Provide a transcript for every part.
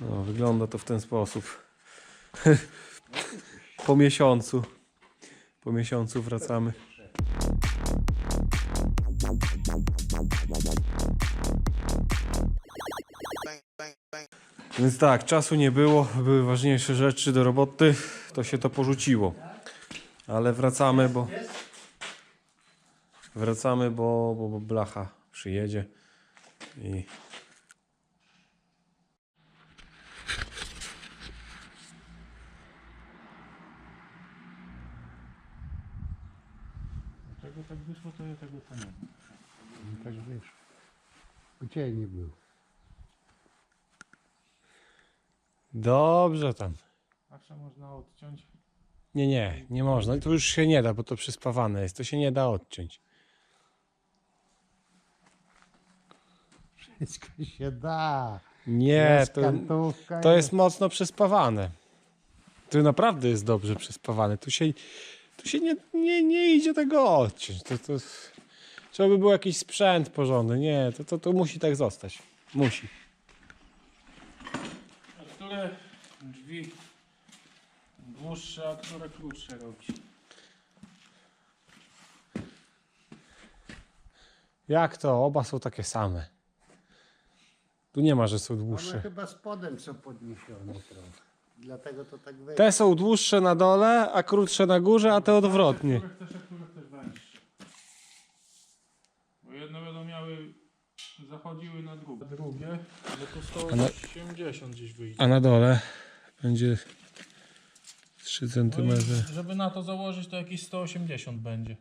No, wygląda to w ten sposób. po miesiącu. Po miesiącu wracamy. Więc tak, czasu nie było, były ważniejsze rzeczy do roboty, to się to porzuciło. Ale wracamy, bo wracamy, bo, bo, bo blacha przyjedzie i Dlaczego tak wyszło, to ja tego to nie wiem. Tak wiesz. Był? Dobrze tam. Zawsze można odciąć. Nie, nie, nie można. To już się nie da, bo to przyspawane jest. To się nie da odciąć. Wszystko się da. Nie, Jest to, kantówka, to jest mocno przyspawane. To naprawdę jest dobrze przyspawane. Tu się, tu się nie, nie, nie idzie tego odciąć. To, to, trzeba by był jakiś sprzęt porządny. Nie, to, to, to musi tak zostać. Musi. A które drzwi dłuższe, a które krótsze robić? Jak to? Oba są takie same. Tu nie ma, że są One dłuższe. chyba spodem są podniesione trochę. Dlatego to tak wyjdzie. Te są dłuższe na dole, a krótsze na górze, a te odwrotnie. Które chcesz, a które chcesz węższe. Bo jedne będą miały, zachodziły na drugie. Drugie, bo to A na- 180 gdzieś wyjdzie. A na dole będzie 3 No cm. i żeby na to założyć, to jakieś 180 będzie.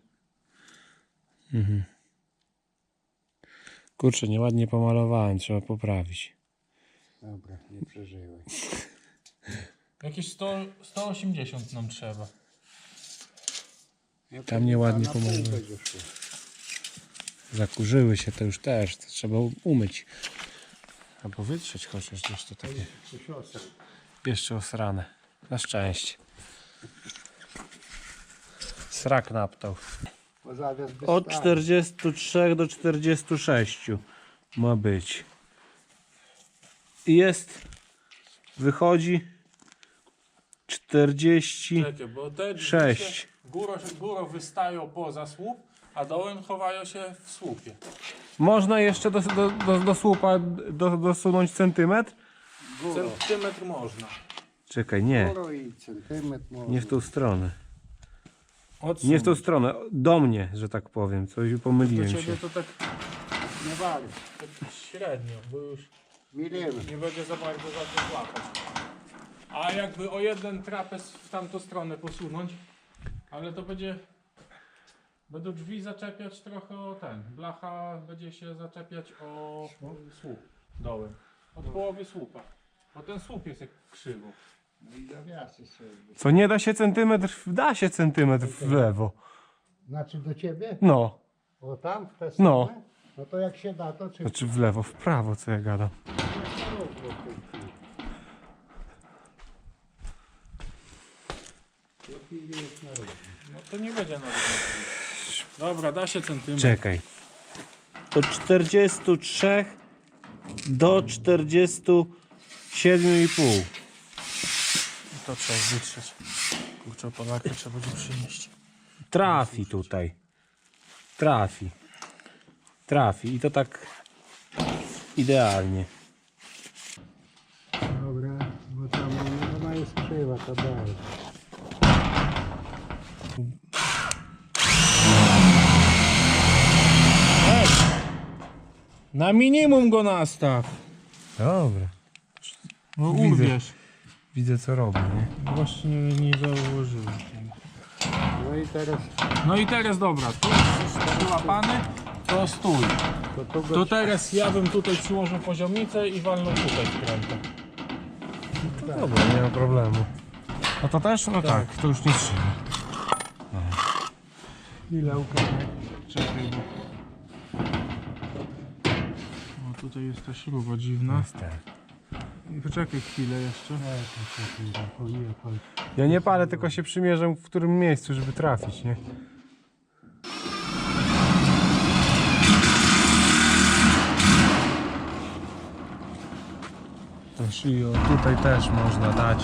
Kurczę, nieładnie pomalowałem, trzeba poprawić. Dobra, nie przeżyłeś. Jakieś 100, 180 nam trzeba. Ja Tam nieładnie na pół pomogłem. będzie szło. Zakurzyły się to już też, to trzeba umyć. Albo wytrzeć chociaż gdzieś to takie jeszcze osrane. Na szczęście. Srak naptał. Od stał. 43 do 46 ma być. I jest, wychodzi 46. Czekaj, bo te Sześć. Góro, góro wystają poza słup, a dołem chowają się w słupie. Można jeszcze do, do, do, do słupa do, dosunąć centymetr? Góro. Centymetr można. Czekaj, nie. Góro i centymetr może. Nie w tą stronę. Odsuń. Nie w tą stronę. Do mnie, że tak powiem. Coś Do pomyliłem ciebie się. to tak, Nie wali. tak średnio, bo już Milimetr. nie będzie za bardzo za to złapać. A jakby o jeden trapez w tamtą stronę posunąć, ale to będzie... Będą drzwi zaczepiać trochę o ten. Blacha będzie się zaczepiać o słup dołem. Od połowy słupa. Bo ten słup jest jak krzywo. No i zawiasy sobie. Co nie da się centymetr, da się centymetr w lewo. Znaczy do ciebie? No. O tam w tę No. stronę? No to jak się da, to czy... Znaczy w lewo, w prawo, co ja gadam. No to nie będzie na Dobra, da się centymetr. Czekaj. Od 43 do 47,5. To trzeba wytrzeć. Kurczę, Polakę trzeba będzie przynieść. Trafi tutaj. Trafi. Trafi. I to tak idealnie. Dobra, bo tam ona jest krzywa, to dalej. Na minimum go nastaw. Dobra. No Widzę. urwiesz. Widzę co robi, nie? Właśnie nie założyłem. No i teraz No i teraz dobra, tu jest wyłapany, to stój. to tu go To teraz ja bym tutaj przyłożył poziomicę i walnął tutaj wkrętę. Dobra, nie ma problemu. A to też? No tak, to już nie trzeba. ile ukradnie. Czekaj, bo... Tutaj jest ta śruba dziwna. I Poczekaj chwilę jeszcze. Ja nie palę, tylko się przymierzam w którym miejscu, żeby trafić, nie? I o, tutaj też można dać.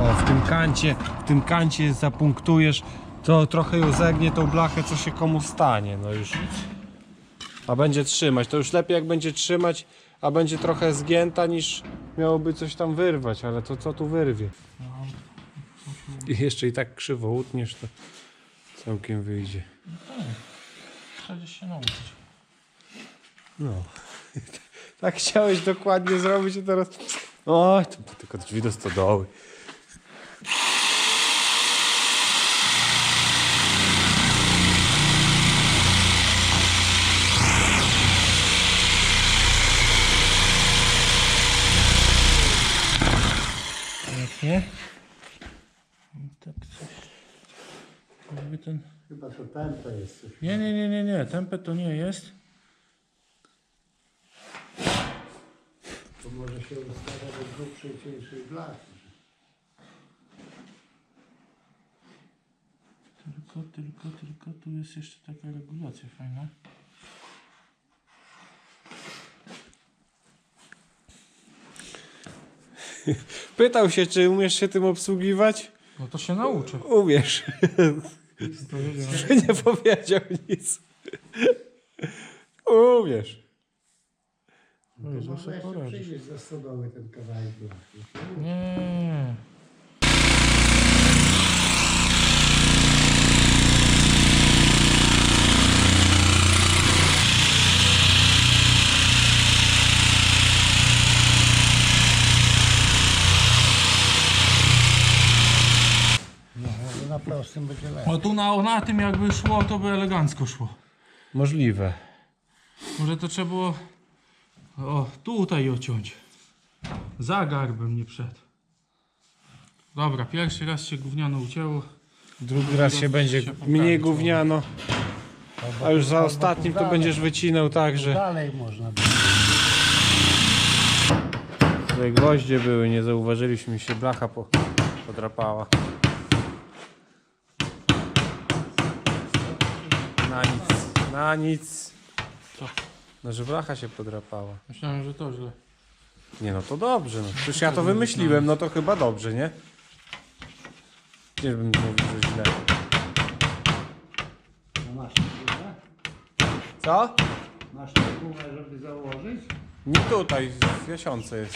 O, w tym kancie, w tym kancie zapunktujesz, to trochę ją zegnie tą blachę, co się komu stanie, no już. A będzie trzymać, to już lepiej jak będzie trzymać, a będzie trochę zgięta niż miałoby coś tam wyrwać, ale to co tu wyrwie? I jeszcze i tak krzywo utniesz, to całkiem wyjdzie. Trzeba się nauczyć. No. Tak chciałeś dokładnie zrobić, a teraz. Oj, to tylko drzwi do stodoły. Pięknie. I Tak coś. Jakby ten... Chyba to tempo jest coś. Nie, nie, nie, nie, nie. Tempę to nie jest. To może się ustawia do grubszej, cieńszej blachy. Tylko, tylko, tylko tu jest jeszcze taka regulacja fajna. Pytał się, czy umiesz się tym obsługiwać? No to się nauczę. Umiesz. Że nie powiedział nic. Umiesz. O Jezu, Może sobie jeszcze poradzisz. przyjdziesz ze stodoły ten kawałek blachy. Nie. No, może na prostym będzie tu na, tym jakby szło, to by elegancko szło. Możliwe. Może to trzeba było o, tutaj ociąć. Za garbem nie przed. Dobra, pierwszy raz się gówniano ucięło. Drugi raz się będzie się mniej gówniano, a już za ostatnim to będziesz wycinał tak, że Dalej można by. tutaj gwoździe były, nie zauważyliśmy się, blacha po, podrapała. Na nic, na nic. Co? No, że blacha się podrapała. Myślałem, że to źle. Nie no to dobrze, no. Przecież ja to wymyśliłem, no to chyba dobrze, nie? Nie bym mówił, że źle. No masz taką Co? Masz taką żeby założyć? Nie tutaj, w Jasiące jest.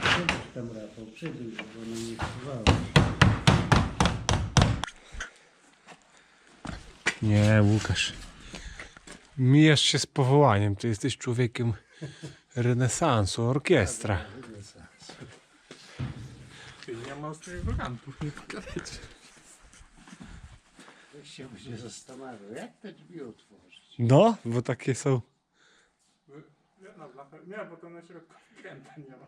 Przyjdź tam Rafał, przyjdź, bo ona nie schowała. Nie, Łukasz. Mijasz się z powołaniem. Ty jesteś człowiekiem renesansu, orkiestra. Ty, nie ma ostrych wariantów, nie pokażecie. Ktoś się będzie zastanawiał, jak te drzwi otworzyć. No, bo takie są. Nie, no, nie, bo to na środku wkręta nie ma.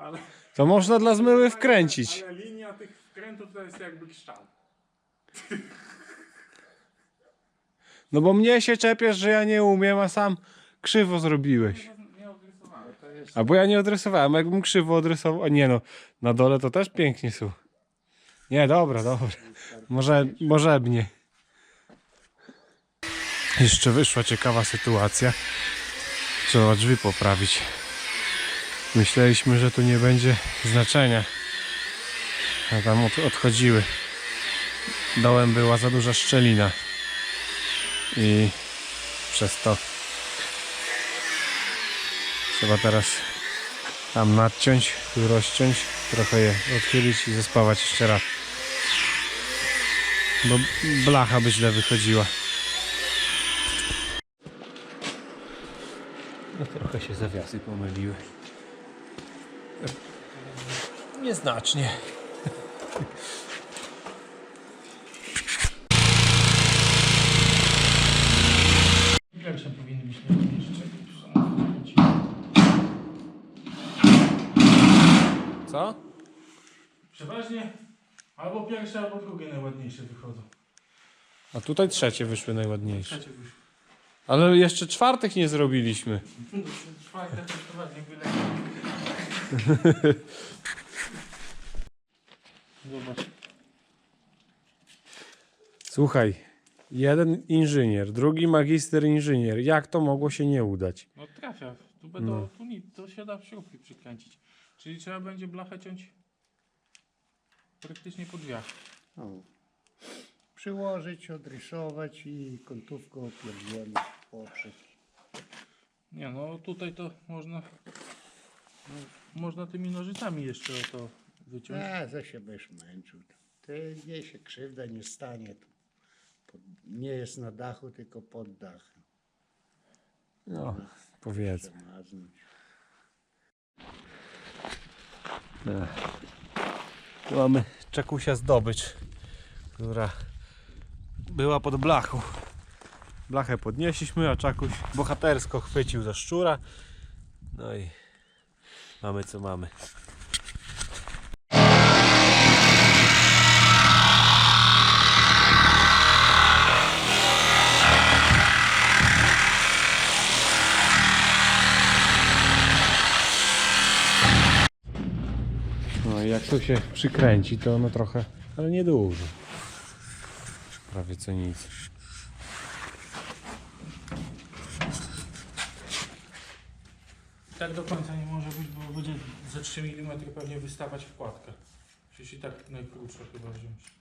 Ale, To można dla zmyły wkręcić. ale linia tych wkrętów to jest jakby kształt. No bo mnie się czepiasz, że ja nie umiem, a sam krzywo zrobiłeś. Nie odrysowałem. To jest Albo ja nie odrysowałem, a jakbym krzywo odrysował. a Nie no, na dole to też pięknie są. Nie, dobra, dobra. Może, możebnie. Jeszcze wyszła ciekawa sytuacja. Trzeba drzwi poprawić. Myśleliśmy, że tu nie będzie znaczenia. A tam od, odchodziły. Dołem była za duża szczelina. I przez to trzeba teraz tam nadciąć, rozciąć, trochę je odchylić i zespawać jeszcze raz. Bo blacha by źle wychodziła. No trochę się zawiasy pomyliły. Nieznacznie. Pierwsze powinny być najważniejsze. Co? Przeważnie albo pierwsze, albo drugie najładniejsze wychodzą. A tutaj trzecie wyszły najładniejsze. Trzecie wyszło. Ale jeszcze czwartych nie zrobiliśmy. Czwarte to przeważnie byle. Zobacz. Słuchaj, Jeden inżynier, drugi magister inżynier. Jak to mogło się nie udać? No trafia. Tu będą, No. tu nic, to się da w śrubki przykręcić. Czyli trzeba będzie blachę ciąć praktycznie po drzwiach. O. Przyłożyć, odrysować i kątówką opierdzielić, poprzeć. Nie no, tutaj to można no, można tymi nożycami jeszcze o to wyciąć. A, za się będziesz męczył. Ty nie się krzywda nie stanie. Tu pod, nie jest na dachu, tylko pod dachem. No, powiedzmy. Przemaznąć. Tu mamy Czakusia zdobycz, która była pod blachą. Blachę podnieśliśmy, a Czakuś bohatersko chwycił za szczura. No i mamy co mamy. Jak to się przykręci, to ono trochę, ale nie dużo. Prawie co nic. Tak do końca nie może być, bo będzie ze 3 mm pewnie wystawać wkładka. Przecież i tak najkrótsza chyba wziąć.